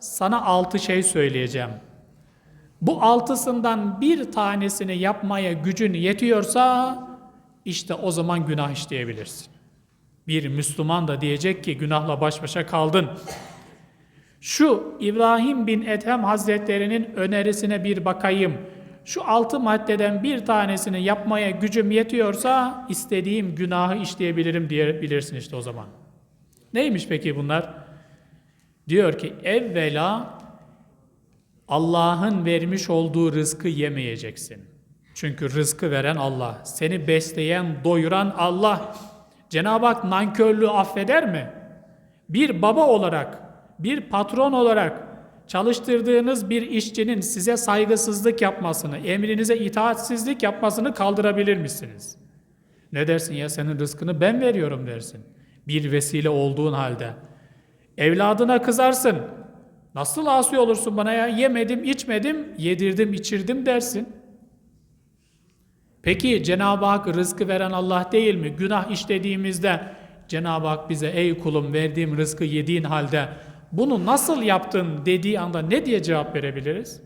sana altı şey söyleyeceğim. Bu altısından bir tanesini yapmaya gücün yetiyorsa işte o zaman günah işleyebilirsin. Bir Müslüman da diyecek ki günahla baş başa kaldın. Şu İbrahim bin Ethem Hazretlerinin önerisine bir bakayım. Şu altı maddeden bir tanesini yapmaya gücüm yetiyorsa istediğim günahı işleyebilirim diyebilirsin işte o zaman. Neymiş peki bunlar? Diyor ki evvela Allah'ın vermiş olduğu rızkı yemeyeceksin. Çünkü rızkı veren Allah. Seni besleyen, doyuran Allah. Cenab-ı Hak nankörlüğü affeder mi? Bir baba olarak, bir patron olarak çalıştırdığınız bir işçinin size saygısızlık yapmasını, emrinize itaatsizlik yapmasını kaldırabilir misiniz? Ne dersin ya senin rızkını ben veriyorum dersin. Bir vesile olduğun halde. Evladına kızarsın. Nasıl asi olursun bana ya? Yemedim, içmedim, yedirdim, içirdim dersin. Peki Cenab-ı Hak rızkı veren Allah değil mi? Günah işlediğimizde Cenab-ı Hak bize ey kulum verdiğim rızkı yediğin halde bunu nasıl yaptın dediği anda ne diye cevap verebiliriz?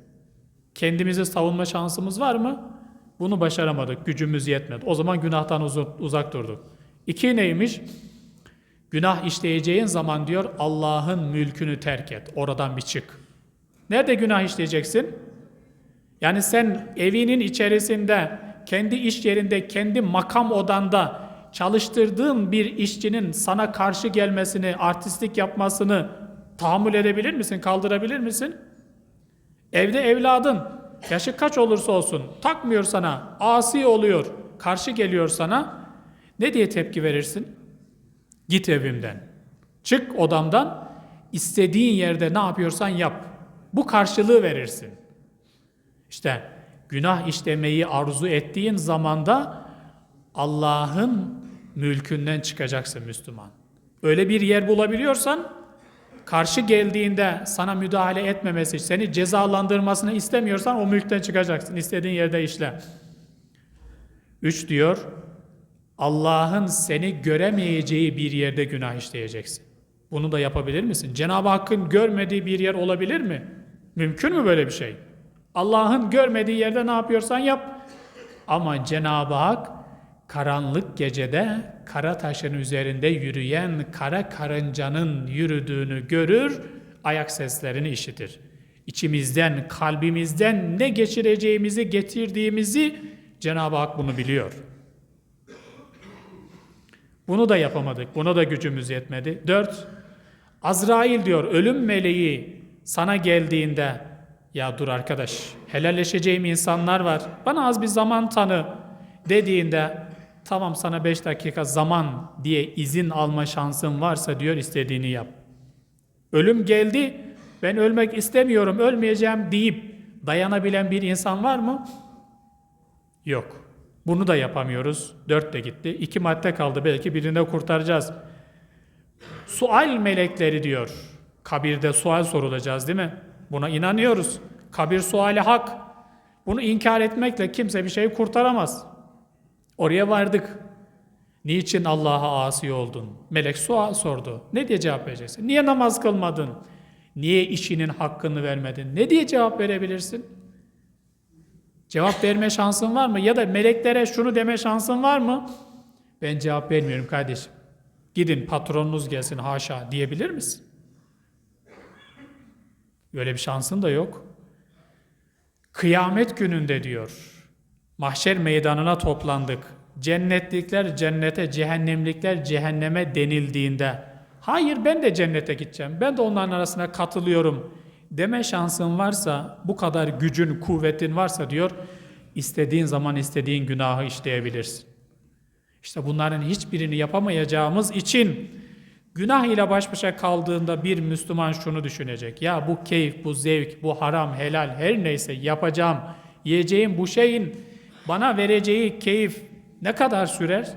Kendimizi savunma şansımız var mı? Bunu başaramadık, gücümüz yetmedi. O zaman günahtan uzak, durduk. İki neymiş? Günah işleyeceğin zaman diyor Allah'ın mülkünü terk et. Oradan bir çık. Nerede günah işleyeceksin? Yani sen evinin içerisinde, kendi iş yerinde, kendi makam odanda çalıştırdığın bir işçinin sana karşı gelmesini, artistlik yapmasını tahammül edebilir misin, kaldırabilir misin? Evde evladın, yaşı kaç olursa olsun, takmıyor sana, asi oluyor, karşı geliyor sana, ne diye tepki verirsin? Git evimden. Çık odamdan. istediğin yerde ne yapıyorsan yap. Bu karşılığı verirsin. İşte günah işlemeyi arzu ettiğin zamanda Allah'ın mülkünden çıkacaksın Müslüman. Öyle bir yer bulabiliyorsan karşı geldiğinde sana müdahale etmemesi, seni cezalandırmasını istemiyorsan o mülkten çıkacaksın. İstediğin yerde işle. Üç diyor, Allah'ın seni göremeyeceği bir yerde günah işleyeceksin. Bunu da yapabilir misin? Cenab-ı Hakk'ın görmediği bir yer olabilir mi? Mümkün mü böyle bir şey? Allah'ın görmediği yerde ne yapıyorsan yap. Ama Cenab-ı Hak karanlık gecede kara taşın üzerinde yürüyen kara karıncanın yürüdüğünü görür, ayak seslerini işitir. İçimizden, kalbimizden ne geçireceğimizi, getirdiğimizi Cenab-ı Hak bunu biliyor. Bunu da yapamadık. Buna da gücümüz yetmedi. Dört, Azrail diyor ölüm meleği sana geldiğinde ya dur arkadaş helalleşeceğim insanlar var. Bana az bir zaman tanı dediğinde tamam sana beş dakika zaman diye izin alma şansın varsa diyor istediğini yap. Ölüm geldi ben ölmek istemiyorum ölmeyeceğim deyip dayanabilen bir insan var mı? Yok. Bunu da yapamıyoruz. Dört de gitti. İki madde kaldı. Belki birinde kurtaracağız. Sual melekleri diyor. Kabirde sual sorulacağız değil mi? Buna inanıyoruz. Kabir suali hak. Bunu inkar etmekle kimse bir şeyi kurtaramaz. Oraya vardık. Niçin Allah'a asi oldun? Melek sual sordu. Ne diye cevap vereceksin? Niye namaz kılmadın? Niye işinin hakkını vermedin? Ne diye cevap verebilirsin? Cevap verme şansın var mı? Ya da meleklere şunu deme şansın var mı? Ben cevap vermiyorum kardeşim. Gidin patronunuz gelsin haşa diyebilir misin? Böyle bir şansın da yok. Kıyamet gününde diyor. Mahşer meydanına toplandık. Cennetlikler cennete, cehennemlikler cehenneme denildiğinde hayır ben de cennete gideceğim. Ben de onların arasına katılıyorum deme şansın varsa, bu kadar gücün, kuvvetin varsa diyor, istediğin zaman istediğin günahı işleyebilirsin. İşte bunların hiçbirini yapamayacağımız için günah ile baş başa kaldığında bir Müslüman şunu düşünecek. Ya bu keyif, bu zevk, bu haram, helal her neyse yapacağım, yiyeceğim bu şeyin bana vereceği keyif ne kadar sürer?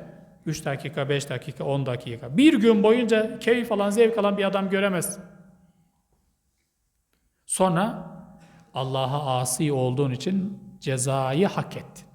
3 dakika, 5 dakika, 10 dakika. Bir gün boyunca keyif alan, zevk alan bir adam göremezsin. Sonra Allah'a asi olduğun için cezayı hak ettin.